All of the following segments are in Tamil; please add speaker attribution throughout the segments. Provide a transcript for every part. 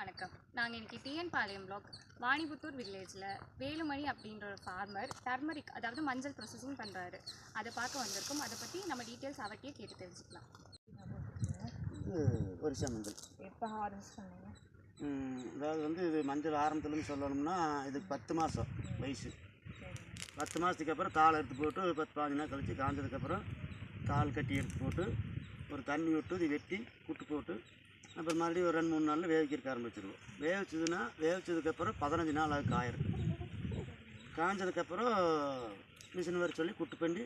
Speaker 1: வணக்கம். நாங்கள் இன்னைக்கு டிஎன் பாளையம் பிளாக் வாணிபுத்தூர் வில்லேஜில் வேலுமணி அப்படின்ற ஒரு ஃபார்மர் டர்மரிக் அதாவது மஞ்சள் ப்ரொசஸிங் பண்ணுறாரு அதை பார்க்க வந்திருக்கோம். அதை பற்றி நம்ம டீட்டெயில்ஸ் அவர்கிட்டயே கேட்டு தெரிஞ்சுக்கலாம்.
Speaker 2: ஒரிசா மஞ்சள்
Speaker 3: எப்போ ஹார்வெஸ்ட் பண்ணீங்க?
Speaker 2: ம், அதாவது வந்து இது மஞ்சள் ஆரம்பத்துலேருந்து சொல்லணும்னா இதுக்கு பத்து மாதம் வயசு. பத்து மாதத்துக்கு அப்புறம் தாள் எடுத்து போட்டு ஒரு பத்து பாஞ்சு நாள் கழித்து காஞ்சதுக்கப்புறம் தாள் கட்டி எடுத்து போட்டு ஒரு தண்ணி விட்டு இது வெட்டி குட்டு போட்டு அப்புறம் மறுபடியும் ஒரு ரெண்டு மூணு நாளில் வேவிக்கிறக்க ஆரம்பிச்சிருவோம். வேவிச்சதுன்னா வேவிச்சதுக்கப்புறம் பதினஞ்சு நாள் ஆகும் காயிருக்கு காஞ்சதுக்கப்புறம் மிஷின் வர சொல்லி குட்டு பண்ணி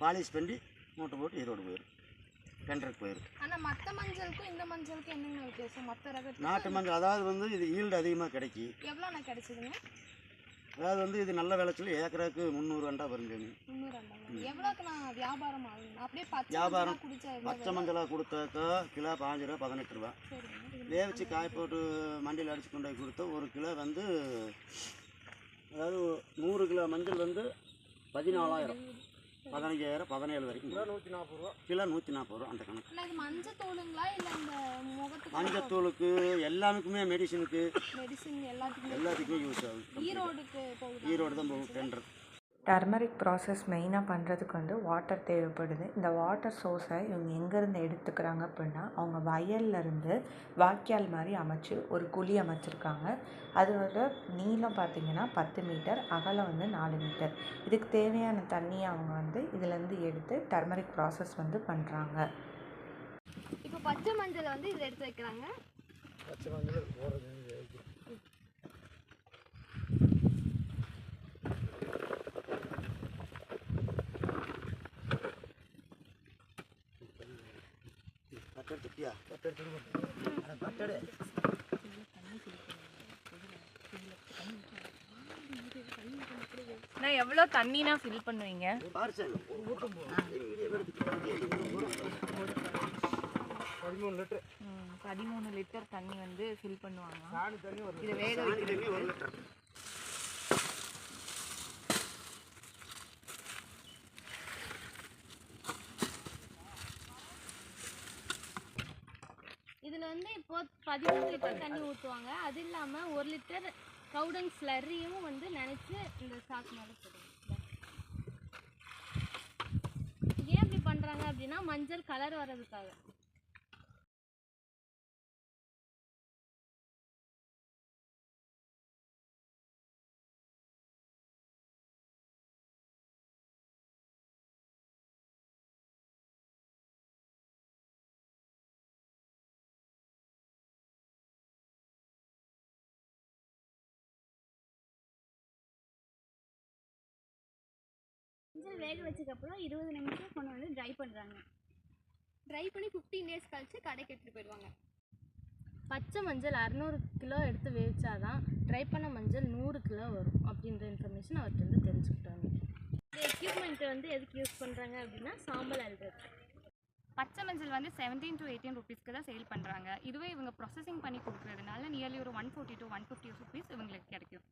Speaker 2: பாலிஷ் பண்ணி மூட்டை போட்டு ஈரோடு போயிடும் டெண்டருக்கு போயிடும்
Speaker 3: ஆனால் மற்ற மஞ்சளுக்கும் இந்த மஞ்சளுக்கும் என்னென்ன வித்தியாசம்? மற்ற
Speaker 2: நாட்டு மஞ்சள் அதாவது வந்து இது ஈல்டு அதிகமாக கிடைக்கி
Speaker 3: எவ்வளோண்ணா கிடைச்சதுங்க?
Speaker 2: அதாவது வந்து இது நல்ல விளைச்சல் ஏக்கராக்கு முந்நூறு ரெண்டா வருங்க.
Speaker 3: வியாபாரம் பச்சை
Speaker 2: மஞ்சளாக கொடுத்தாக்கா கிலோ பாஞ்சு ரூபா பதினெட்டு ரூபா. வேவிச்சு காய போட்டு மண்டியில் அடிச்சு கொண்டு போய் கொடுத்தா ஒரு கிலோ வந்து அதாவது நூறு கிலோ மஞ்சள் வந்து பதினாலாயிரம். பதினஞ்சாயிரம் பதினேழு வரைக்கும் கிலோ நூற்றி நாற்பது ரூபா. கிலோ நூற்றி நாற்பது ரூபா அந்த கணக்கு.
Speaker 3: இது மஞ்சள் தூளுங்களா இல்லை இந்த முகத்துக்கு?
Speaker 2: மஞ்சத்தூளுக்கு எல்லாத்துக்குமே மெடிசனுக்கு
Speaker 3: மெடிசின் எல்லாத்துக்குமே
Speaker 2: எல்லாத்துக்குமே யூஸ் ஆகும்.
Speaker 3: ஈரோடுக்கு போகுது?
Speaker 2: ஈரோடு தான் போகும் டெண்டர்
Speaker 4: டர்மரிக் ப்ராசஸ் மெயினாக பண்ணுறதுக்கு வந்து வாட்டர் தேவைப்படுது. இந்த வாட்டர் சோர்ஸை இவங்க எங்கேருந்து எடுத்துக்கிறாங்க அப்படின்னா அவங்க வயல்ல இருந்து வாய்க்கால் மாதிரி அமைச்சு ஒரு குழி அமைச்சிருக்காங்க. அதோட நீளம் பார்த்தீங்கன்னா பத்து மீட்டர் அகலம் வந்து நாலு மீட்டர். இதுக்கு தேவையான தண்ணியை அவங்க வந்து இதுலேருந்து எடுத்து டர்மரிக் ப்ராசஸ் வந்து பண்ணுறாங்க
Speaker 3: இப்போ பச்சை மஞ்சள் வந்து இதில் எடுத்து வைக்கிறாங்க.
Speaker 2: கட்டெடுத்துட்டியா கட்டெடுத்து கட்டெடு
Speaker 5: நான் எவ்வளோ தண்ணினா ஃபில் பண்ணுவீங்க?
Speaker 2: பதிமூணு லிட்டர்.
Speaker 5: பதிமூணு லிட்டர் தண்ணி வந்து ஃபில் பண்ணுவாங்க இதை வேக
Speaker 2: சாணி தண்ணி
Speaker 5: வைக்கிறதுக்கு
Speaker 2: ஒரு லிட்டர்
Speaker 3: இதில் வந்து இப்போ பதிமூணு லிட்டர் தண்ணி ஊற்றுவாங்க அது இல்லாமல் ஒரு லிட்டர் கவுடன் ஸ்லரியும் வந்து நினச்சி இந்த சாக்கு மேலே போடுவாங்க ஏன் இப்படி பண்ணுறாங்க அப்படின்னா மஞ்சள் கலர் வர்றதுக்காக.
Speaker 6: மஞ்சள் வேக வச்சதுக்கப்புறம் இருபது நிமிஷம் கொண்டு வந்து ட்ரை பண்ணுறாங்க ட்ரை பண்ணி ஃபிஃப்டீன் டேஸ் கழிச்சு கடைக்கு எடுத்துகிட்டு போயிடுவாங்க.
Speaker 3: பச்சை மஞ்சள் அறநூறு கிலோ எடுத்து வேவிச்சாதான் ட்ரை பண்ண மஞ்சள் நூறு கிலோ வரும் அப்படின்ற இன்ஃபர்மேஷன் அவர்கிட்ட இருந்து தெரிஞ்சுக்கிட்டாங்க. இந்த எக்யூப்மெண்ட் வந்து எதுக்கு யூஸ் பண்ணுறாங்க அப்படின்னா சாம்பல் அல்றது
Speaker 1: பச்சை மஞ்சள் வந்து செவன்டீன் டு எயிட்டீன் ருபீஸ்க்கு தான் சேல் பண்ணுறாங்க இதுவே இவங்க ப்ராசஸிங் பண்ணி கொடுக்குறதுனால நியர்லி ஒரு one forty to one fifty rupees இவங்களுக்கு கிடைக்கும்.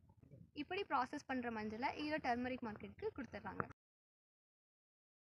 Speaker 6: இப்படி ப்ராசஸ் பண்ணுற மஞ்சளை ஈரோ டர்மரிக் மார்க்கெட்டுக்கு கொடுத்துட்றாங்க